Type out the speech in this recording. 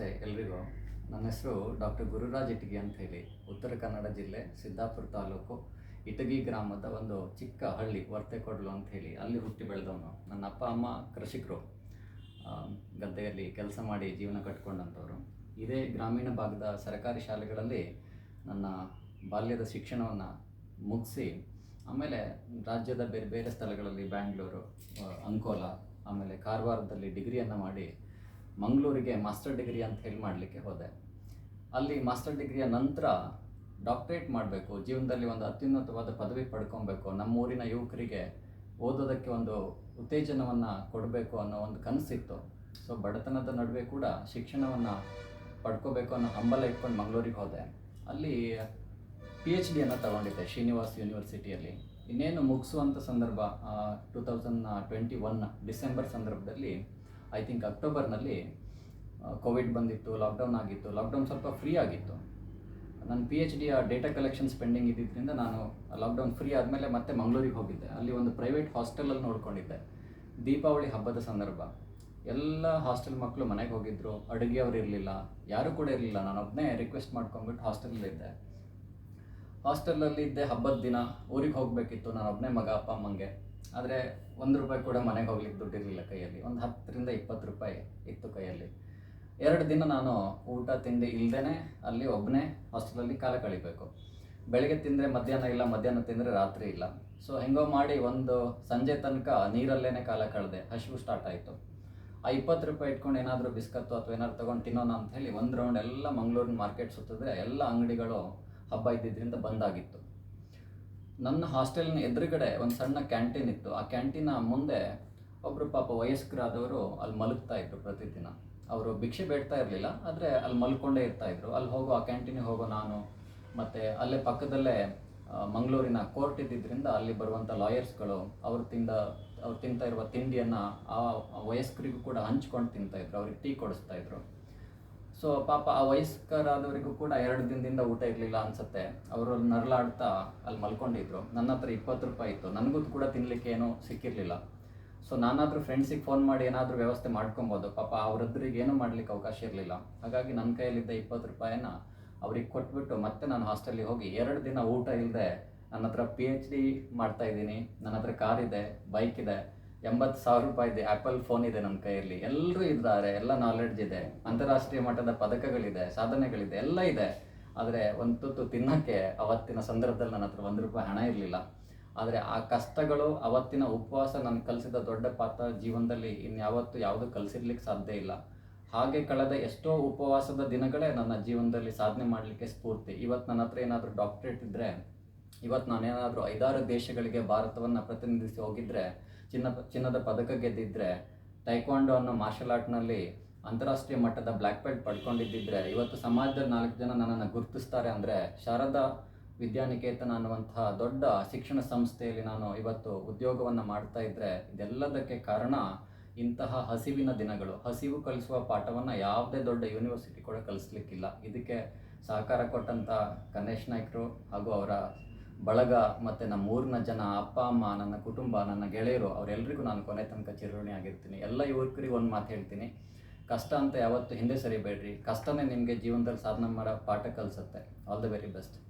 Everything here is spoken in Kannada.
ನಮಸ್ತೆ ಎಲ್ರಿಗೂ. ನನ್ನ ಹೆಸರು ಡಾಕ್ಟರ್ ಗುರುರಾಜ್ ಇಟಗಿ ಅಂತ ಹೇಳಿ. ಉತ್ತರ ಕನ್ನಡ ಜಿಲ್ಲೆ ಸಿದ್ದಾಪುರ ತಾಲೂಕು ಇಟಗಿ ಗ್ರಾಮದ ಒಂದು ಚಿಕ್ಕ ಹಳ್ಳಿ ವರ್ತೆಕೊಡ್ಲು ಅಂತ ಹೇಳಿ. ಅಲ್ಲಿ ಹುಟ್ಟಿ ಬೆಳೆದವನು. ನನ್ನ ಅಪ್ಪ, ಅಮ್ಮ ಕೃಷಿಕರು. ಗದ್ದೆಯಲ್ಲಿ ಕೆಲಸ ಮಾಡಿ ಜೀವನ ಕಟ್ಕೊಂಡಂಥವ್ರು. ಇದೇ ಗ್ರಾಮೀಣ ಭಾಗದ ಸರ್ಕಾರಿ ಶಾಲೆಗಳಲ್ಲಿ ನನ್ನ ಬಾಲ್ಯದ ಶಿಕ್ಷಣವನ್ನು ಮುಗಿಸಿ, ಆಮೇಲೆ ರಾಜ್ಯದ ಬೇರೆ ಬೇರೆ ಸ್ಥಳಗಳಲ್ಲಿ ಬ್ಯಾಂಗ್ಳೂರು ಅಂಕೋಲ, ಆಮೇಲೆ ಕಾರವಾರದಲ್ಲಿ ಡಿಗ್ರಿಯನ್ನು ಮಾಡಿ ಮಂಗಳೂರಿಗೆ ಮಾಸ್ಟರ್ ಡಿಗ್ರಿ ಅಂತ ಹೇಳಿ ಮಾಡಲಿಕ್ಕೆ ಹೋದೆ. ಅಲ್ಲಿ ಮಾಸ್ಟರ್ ಡಿಗ್ರಿಯ ನಂತರ ಡಾಕ್ಟ್ರೇಟ್ ಮಾಡಬೇಕು, ಜೀವನದಲ್ಲಿ ಒಂದು ಅತ್ಯುನ್ನತವಾದ ಪದವಿ ಪಡ್ಕೊಬೇಕು, ನಮ್ಮೂರಿನ ಯುವಕರಿಗೆ ಓದೋದಕ್ಕೆ ಒಂದು ಉತ್ತೇಜನವನ್ನು ಕೊಡಬೇಕು ಅನ್ನೋ ಒಂದು ಕನಸಿತ್ತು. ಸೊ ಬಡತನದ ನಡುವೆ ಕೂಡ ಶಿಕ್ಷಣವನ್ನು ಪಡ್ಕೋಬೇಕು ಅನ್ನೋ ಹಂಬಲ ಇಟ್ಕೊಂಡು ಮಂಗಳೂರಿಗೆ ಹೋದೆ. ಅಲ್ಲಿ ಪಿ ಎಚ್ ಡಿಯನ್ನು ತಗೊಂಡಿದ್ದೆ ಶ್ರೀನಿವಾಸ್ ಯೂನಿವರ್ಸಿಟಿಯಲ್ಲಿ. ಇನ್ನೇನು ಮುಗಿಸುವಂಥ ಸಂದರ್ಭ two thousand twenty one December ಸಂದರ್ಭದಲ್ಲಿ ಐ ಥಿಂಕ್ ಅಕ್ಟೋಬರ್ನಲ್ಲಿ ಕೋವಿಡ್ ಬಂದಿತ್ತು ಲಾಕ್ಡೌನ್ ಆಗಿತ್ತು ಲಾಕ್ಡೌನ್ ಸ್ವಲ್ಪ ಫ್ರೀ ಆಗಿತ್ತು. ನನ್ನ ಪಿ ಎಚ್ ಡಿಯ ಡೇಟಾ ಕಲೆಕ್ಷನ್ ಸ್ಪೆಂಡಿಂಗ್ ಇದ್ದಿದ್ದರಿಂದ ನಾನು ಲಾಕ್ಡೌನ್ ಫ್ರೀ ಆದಮೇಲೆ ಮತ್ತೆ ಮಂಗಳೂರಿಗೆ ಹೋಗಿದ್ದೆ. ಅಲ್ಲಿ ಒಂದು ಪ್ರೈವೇಟ್ ಹಾಸ್ಟೆಲಲ್ಲಿ ನೋಡ್ಕೊಂಡಿದ್ದೆ. ದೀಪಾವಳಿ ಹಬ್ಬದ ಸಂದರ್ಭ. ಎಲ್ಲ ಹಾಸ್ಟೆಲ್ ಮಕ್ಕಳು ಮನೆಗೆ ಹೋಗಿದ್ರು, ಅಡುಗೆಯವ್ರು ಇರಲಿಲ್ಲ, ಯಾರೂ ಕೂಡ ಇರಲಿಲ್ಲ. ನಾನು ಒಬ್ಬನೇ ರಿಕ್ವೆಸ್ಟ್ ಮಾಡ್ಕೊಂಡ್ಬಿಟ್ಟು ಹಾಸ್ಟೆಲಲ್ಲಿದ್ದೆ ಹಾಸ್ಟೆಲಲ್ಲಿದ್ದೆ ಹಬ್ಬದ ದಿನ, ಊರಿಗೆ ಹೋಗಬೇಕಿತ್ತು. ನಾನು ಒಬ್ಬನೇ ಮಗ, ಅಪ್ಪ, ಅಮ್ಮಂಗೆ. ಆದರೆ ಒಂದು ರೂಪಾಯಿ ಕೂಡ ಮನೆಗೆ ಹೋಗ್ಲಿಕ್ಕೆ ದುಡ್ಡಿರಲಿಲ್ಲ ಕೈಯಲ್ಲಿ. ಒಂದು ಹತ್ತರಿಂದ ಇಪ್ಪತ್ತು ರೂಪಾಯಿ ಇತ್ತು ಕೈಯಲ್ಲಿ. ಎರಡು ದಿನ ನಾನು ಊಟ ತಿಂಡಿ ಇಲ್ಲದೇ ಅಲ್ಲಿ ಒಬ್ಬನೇ ಹಾಸ್ಟೆಲಲ್ಲಿ ಕಾಲ ಕಳಿಬೇಕು. ಬೆಳಗ್ಗೆ ತಿಂದರೆ ಮಧ್ಯಾಹ್ನ ಇಲ್ಲ, ಮಧ್ಯಾಹ್ನ ತಿಂದರೆ ರಾತ್ರಿ ಇಲ್ಲ. ಸೊ ಹೆಂಗೋ ಮಾಡಿ ಒಂದು ಸಂಜೆ ತನಕ ನೀರಲ್ಲೇ ಕಾಲ ಕಳೆದೆ. ಹಸಿವು ಸ್ಟಾರ್ಟ್ ಆಯಿತು. ಆ ಇಪ್ಪತ್ತು ರೂಪಾಯಿ ಇಟ್ಕೊಂಡು ಏನಾದರೂ ಬಿಸ್ಕತ್ತು ಅಥವಾ ಏನಾದ್ರು ತೊಗೊಂಡು ತಿನ್ನೋಣ ಅಂತ ಹೇಳಿ ಒಂದು ರೌಂಡ್ ಎಲ್ಲ ಮಂಗಳೂರಿನ ಮಾರ್ಕೆಟ್ ಸುತ್ತಿದ್ರೆ ಎಲ್ಲ ಅಂಗಡಿಗಳು ಹಬ್ಬ ಇದ್ದಿದ್ದರಿಂದ ಬಂದಾಗಿತ್ತು ನನ್ನ ಹಾಸ್ಟೆಲ್ನ ಎದುರುಗಡೆ ಒಂದು ಸಣ್ಣ ಕ್ಯಾಂಟೀನ್ ಇತ್ತು. ಆ ಕ್ಯಾಂಟೀನ ಮುಂದೆ ಒಬ್ಬರು ಪಾಪ ವಯಸ್ಕರಾದವರು ಅಲ್ಲಿ ಮಲಗ್ತಾ ಇದ್ರು ಪ್ರತಿದಿನ. ಅವರು ಭಿಕ್ಷೆ ಬೇಡ್ತಾ ಇರಲಿಲ್ಲ, ಆದರೆ ಅಲ್ಲಿ ಮಲ್ಕೊಂಡೇ ಇರ್ತಾ ಇದ್ರು. ಅಲ್ಲಿ ಹೋಗೋ, ಆ ಕ್ಯಾಂಟೀನಿಗೆ ಹೋಗೋ ನಾನು. ಮತ್ತು ಅಲ್ಲೇ ಪಕ್ಕದಲ್ಲೇ ಮಂಗಳೂರಿನ ಕೋರ್ಟ್ ಇದ್ದಿದ್ದರಿಂದ ಅಲ್ಲಿ ಬರುವಂಥ ಲಾಯರ್ಸ್ಗಳು ಅವ್ರು ತಿಂದ, ಅವ್ರು ತಿಂತಾ ಇರುವ ತಿಂಡಿಯನ್ನು ಆ ವಯಸ್ಕರಿಗೂ ಕೂಡ ಹಂಚ್ಕೊಂಡು ತಿಂತಾಯಿದ್ರು ಅವ್ರಿಗೆ ಟೀ ಕೊಡಿಸ್ತಾ ಇದ್ರು. ಸೊ ಪಾಪ ಆ ವಯಸ್ಕರಾದವರಿಗೂ ಕೂಡ ಎರಡು ದಿನದಿಂದ ಊಟ ಇರಲಿಲ್ಲ ಅನ್ಸುತ್ತೆ. ಅವರು ನರಳಾಡ್ತಾ ಅಲ್ಲಿ ಮಲ್ಕೊಂಡಿದ್ರು. ನನ್ನ ಹತ್ರ ಇಪ್ಪತ್ತು ರೂಪಾಯಿ ಇತ್ತು. ನನಗೂ ಕೂಡ ತಿನ್ನಲಿಕ್ಕೆ ಏನೂ ಸಿಕ್ಕಿರಲಿಲ್ಲ. ಸೊ ನಾನಾದರೂ ಫ್ರೆಂಡ್ಸಿಗೆ ಫೋನ್ ಮಾಡಿ ಏನಾದರೂ ವ್ಯವಸ್ಥೆ ಮಾಡ್ಕೊಬೋದು. ಪಾಪ ಅವರದ್ರಿಗೆ ಏನೂ ಮಾಡ್ಲಿಕ್ಕೆ ಅವಕಾಶ ಇರಲಿಲ್ಲ. ಹಾಗಾಗಿ ನನ್ನ ಕೈಯಲ್ಲಿದ್ದ ಇಪ್ಪತ್ತು ರೂಪಾಯಿನ ಅವ್ರಿಗೆ ಕೊಟ್ಬಿಟ್ಟು ಮತ್ತೆ ನಾನು ಹಾಸ್ಟೆಲಿಗೆ ಹೋಗಿ ಎರಡು ದಿನ ಊಟ ಇಲ್ಲದೆ ನನ್ನ ಹತ್ರ ಪಿ ಎಚ್ ಡಿ ಮಾಡ್ತಾ ಇದ್ದೀನಿ. ನನ್ನ ಹತ್ರ ಕಾರ್ ಇದೆ ಬೈಕ್ ಇದೆ. ಎಂಬತ್ತು ಸಾವಿರ ರೂಪಾಯಿ ಇದೆ. ಆ್ಯಪಲ್ ಫೋನ್ ಇದೆ ನಮ್ಮ ಕೈಯಲ್ಲಿ. ಎಲ್ಲರೂ ಇದ್ದಾರೆ. ಎಲ್ಲ ನಾಲೆಡ್ಜ್ ಇದೆ. ಅಂತಾರಾಷ್ಟ್ರೀಯ ಮಟ್ಟದ ಪದಕಗಳಿದೆ, ಸಾಧನೆಗಳಿದೆ, ಎಲ್ಲ ಇದೆ. ಆದರೆ ಒಂದು ತುತ್ತು ತಿನ್ನೋಕ್ಕೆ ಅವತ್ತಿನ ಸಂದರ್ಭದಲ್ಲಿ ನನ್ನ ಹತ್ರ ಒಂದು ರೂಪಾಯಿ ಹಣ ಇರಲಿಲ್ಲ. ಆದರೆ ಆ ಕಷ್ಟಗಳು, ಅವತ್ತಿನ ಉಪವಾಸ ನನಗೆ ಕಲಿಸಿದ ದೊಡ್ಡ ಪಾತ್ರ ಜೀವನದಲ್ಲಿ ಇನ್ಯಾವತ್ತು ಯಾವುದು ಕಲಿಸಿರ್ಲಿಕ್ಕೆ ಸಾಧ್ಯ ಇಲ್ಲ. ಹಾಗೆ ಕಳೆದ ಎಷ್ಟೋ ಉಪವಾಸದ ದಿನಗಳೇ ನನ್ನ ಜೀವನದಲ್ಲಿ ಸಾಧನೆ ಮಾಡಲಿಕ್ಕೆ ಸ್ಫೂರ್ತಿ. ಇವತ್ತು ನನ್ನ ಹತ್ರ ಏನಾದರೂ ಡಾಕ್ಟ್ರೇಟ್ ಇದ್ದರೆ ಇವತ್ತು ನಾನೇನಾದರೂ ಐದಾರು ದೇಶಗಳಿಗೆ ಭಾರತವನ್ನು ಪ್ರತಿನಿಧಿಸಿ ಹೋಗಿದ್ದರೆ ಚಿನ್ನ, ಚಿನ್ನದ ಪದಕ ಗೆದ್ದಿದ್ರೆ ಟೈಕ್ವಾಂಡೋ ಅನ್ನೋ ಮಾರ್ಷಲ್ ಆರ್ಟ್ನಲ್ಲಿ ಅಂತಾರಾಷ್ಟ್ರೀಯ ಮಟ್ಟದ ಬ್ಲ್ಯಾಕ್ ಬೆಲ್ಟ್ ಪಡ್ಕೊಂಡಿದ್ದಿದ್ರೆ, ಇವತ್ತು ಸಮಾಜದ ನಾಲ್ಕು ಜನ ನನ್ನನ್ನು ಗುರುತಿಸ್ತಾರೆ ಅಂದರೆ ಶಾರದಾ ವಿದ್ಯಾನಿಕೇತನ ಅನ್ನುವಂತಹ ದೊಡ್ಡ ಶಿಕ್ಷಣ ಸಂಸ್ಥೆಯಲ್ಲಿ ನಾನು ಇವತ್ತು ಉದ್ಯೋಗವನ್ನು ಮಾಡ್ತಾ ಇದ್ದರೆ ಇದೆಲ್ಲದಕ್ಕೆ ಕಾರಣ ಇಂತಹ ಹಸಿವಿನ ದಿನಗಳು. ಹಸಿವು ಕಲಿಸುವ ಪಾಠವನ್ನು ಯಾವುದೇ ದೊಡ್ಡ ಯೂನಿವರ್ಸಿಟಿ ಕೂಡ ಕಲಿಸ್ಲಿಕ್ಕಿಲ್ಲ. ಇದಕ್ಕೆ ಸಹಕಾರ ಕೊಟ್ಟಂಥ ಗಣೇಶ್ ನಾಯ್ಕರು ಹಾಗೂ ಅವರ ಬಳಗ ಮತ್ತು ನಮ್ಮ ಊರಿನ ಜನ ಅಪ್ಪ, ಅಮ್ಮ, ನನ್ನ ಕುಟುಂಬ, ನನ್ನ ಗೆಳೆಯರು ಅವರೆಲ್ಲರಿಗೂ ನಾನು ಕೊನೆ ತನಕ ಚಿರಋಣಿ ಆಗಿರ್ತೀನಿ. ಎಲ್ಲ ಯುವಕರಿಗೆ ಒಂದು ಮಾತು ಹೇಳ್ತೀನಿ. ಕಷ್ಟ ಅಂತ ಯಾವತ್ತೂ ಹಿಂದೆ ಸರಿಬೇಡ್ರಿ. ಕಷ್ಟನೇ ನಿಮಗೆ ಜೀವನದಲ್ಲಿ ಸಾಧನೆ ಮಾಡೋ ಪಾಠ ಕಲಿಸುತ್ತೆ. All the very best